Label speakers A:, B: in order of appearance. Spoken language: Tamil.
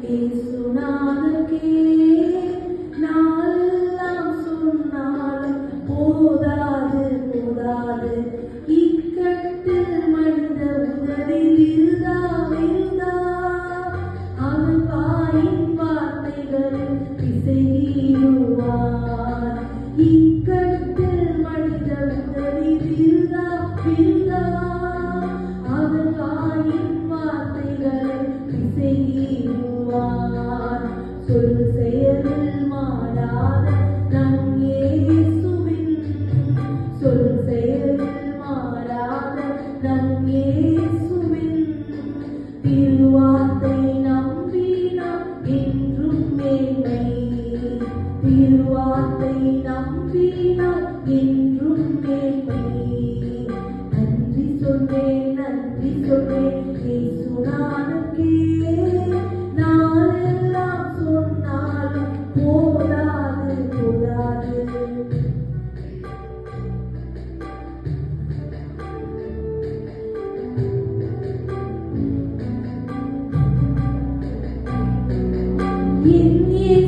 A: peace. நம்பினால் என்றும் மேன்மை நன்றி சொன்னேன் நன்றி சொன்னேன் இயேசுநாதனுக்கே நாளெல்லாம் சொன்னாலும் போதாது போதாது என் இயேசு என்